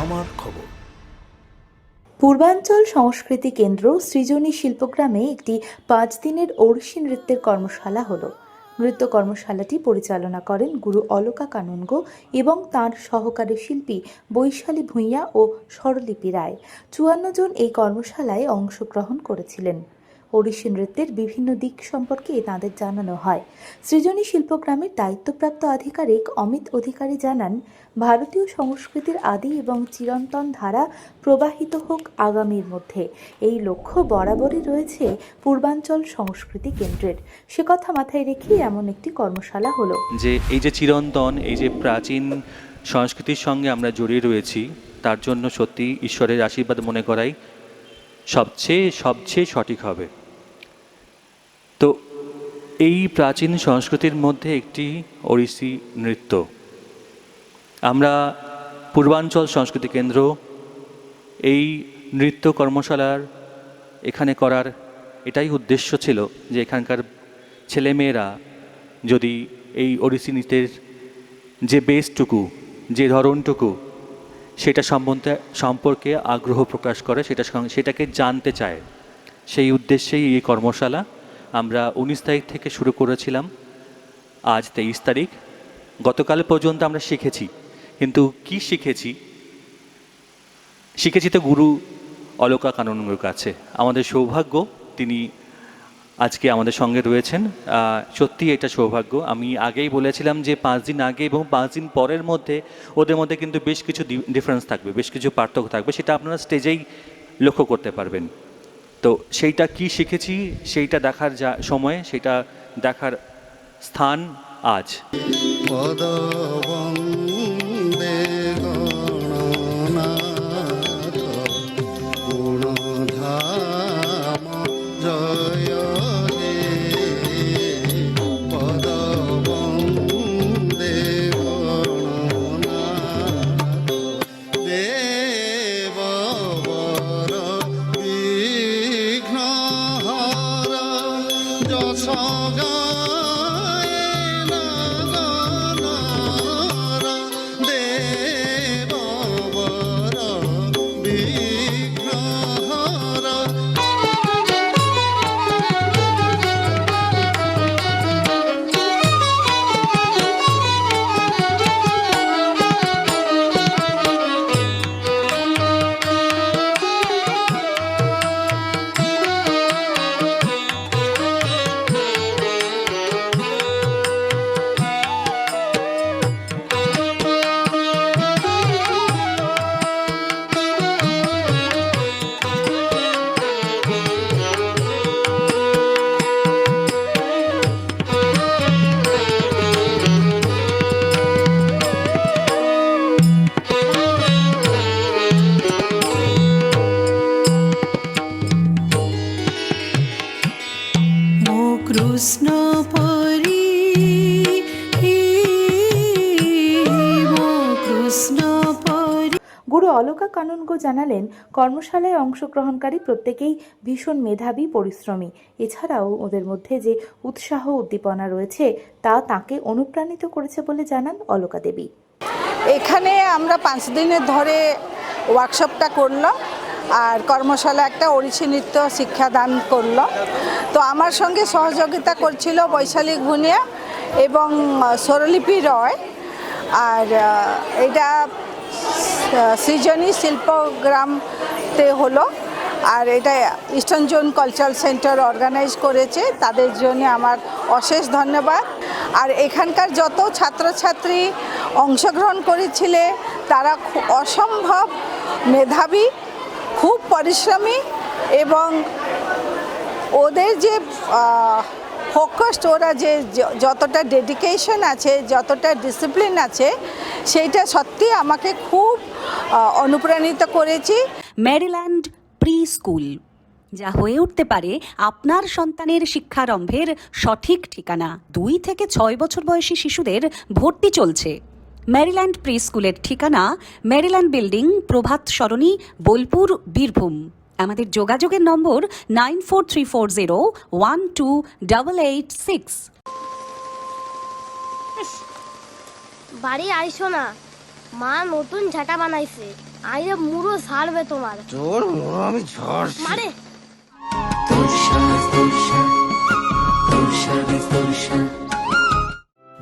আমার খবর। পূর্বাঞ্চল সংস্কৃতি কেন্দ্র সৃজনী শিল্পগ্রামে একটি পাঁচ দিনের ওড়িশি নৃত্যের কর্মশালা হলো। নৃত্য কর্মশালাটি পরিচালনা করেন গুরু অলকা কাননগো এবং তার সহকারী শিল্পী বৈশালী ভূঁইয়া ও স্বরলিপি রায়। চুয়ান্ন জন এই কর্মশালায় অংশগ্রহণ করেছিলেন। ওড়িশি নৃত্যের বিভিন্ন দিক সম্পর্কে তাদের জানানো হয়। সৃজনী শিল্পগ্রামের দায়িত্বপ্রাপ্ত আধিকারিক অমিত অধিকারী জানান, ভারতীয় সংস্কৃতির আদি এবং চিরন্তন ধারা প্রবাহিত হোক আগামীর মধ্যে। এই লক্ষ্য বরাবরই রয়েছে পূর্বাঞ্চল সংস্কৃতি কেন্দ্রের। সে কথা মাথায় রেখে এমন একটি কর্মশালা হলো। যে এই যে চিরন্তন, এই যে প্রাচীন সংস্কৃতির সঙ্গে আমরা জড়িয়ে রয়েছি, তার জন্য সত্যি ঈশ্বরের আশীর্বাদ মনে করাই সবচেয়ে সবচেয়ে সঠিক হবে। এই প্রাচীন সংস্কৃতির মধ্যে একটি ওড়িশি নৃত্য। আমরা পূর্বাঞ্চল সংস্কৃতি কেন্দ্র এই নৃত্য কর্মশালার এখানে করার এটাই উদ্দেশ্য ছিল যে এখানকার ছেলেমেয়েরা যদি এই ওড়িশি নৃত্যের যে বেসটুকু যে ধরনটুকু সেটা সম্বন্ধে সম্পর্কে আগ্রহ প্রকাশ করে, সেটা সেটাকে জানতে চায়, সেই উদ্দেশ্যেই এই কর্মশালা আমরা উনিশ তারিখ থেকে শুরু করেছিলাম। আজ তেইশ তারিখ। গতকাল পর্যন্ত আমরা শিখেছি। কিন্তু কি শিখেছি? শিখেছি তো গুরু অলকা কাননগুর কাছে। আমাদের সৌভাগ্য, তিনি আজকে আমাদের সঙ্গে রয়েছেন। সত্যি এটা সৌভাগ্য। আমি আগেই বলেছিলাম যে পাঁচ দিন আগে এবং পাঁচ দিন পরের মধ্যে ওদের মধ্যে কিন্তু বেশ কিছু ডিফারেন্স থাকবে, বেশ কিছু পার্থক্য থাকবে। সেটা আপনারা স্টেজেই লক্ষ্য করতে পারবেন। তো সেইটা কি শিখেছি? সেইটা দেখার যা সময়ে সেটা দেখার স্থান আজ। কৃষ্ণ পরি কৃষ্ণ গুরু অলকা কাননগো জানালেন কর্মশালায় অংশগ্রহণকারী প্রত্যেকেই ভীষণ মেধাবী পরিশ্রমী। এছাড়াও ওদের মধ্যে যে উৎসাহ উদ্দীপনা রয়েছে তা তাকে অনুপ্রাণিত করেছে বলে জানান অলকা দেবী। এখানে আমরা পাঁচ দিনের ধরে ওয়ার্কশপটা করলাম। আর কর্মশালা একটা ওড়িশি নৃত্য শিক্ষাদান করল। তো আমার সঙ্গে সহযোগিতা করছিল বৈশালী ভুনিয়া এবং স্বরলিপি রয়। আর এটা সৃজনী শিল্পগ্রামতে হলো। আর এটা eastern zone cultural centre organise করেছে। তাদের জন্য আমার অশেষ ধন্যবাদ। আর এখানকার যত ছাত্রছাত্রী অংশগ্রহণ করেছিলে, তারা অসম্ভব মেধাবী খুব পরিশ্রমী এবং ওদের যে ফোকাসড ওরা যে যতটা ডেডিকেশন আছে, যতটা ডিসিপ্লিন আছে, সেইটা সত্যি আমাকে খুব অনুপ্রাণিত করেছি। ম্যারিল্যান্ড প্রি স্কুল যা হয়ে উঠতে পারে আপনার সন্তানের শিক্ষারম্ভের সঠিক ঠিকানা। দুই থেকে ছয় বছর বয়সী শিশুদের ভর্তি চলছে। ম্যারিল্যান্ড প্রি স্কুলের ঠিকানা ম্যারিল্যান্ড বিল্ডিং প্রভাত সরণি বোলপুর বীরভূম। আমাদের যোগাযোগের নম্বর nine four three four zero one two double eight six. বাড়ি আইসো না। মা নতুন ঝাঁটা বানাইছে। আইরে মুড়ো সারবে তোমার। তোর মুড়ো আমি ঝড় মানে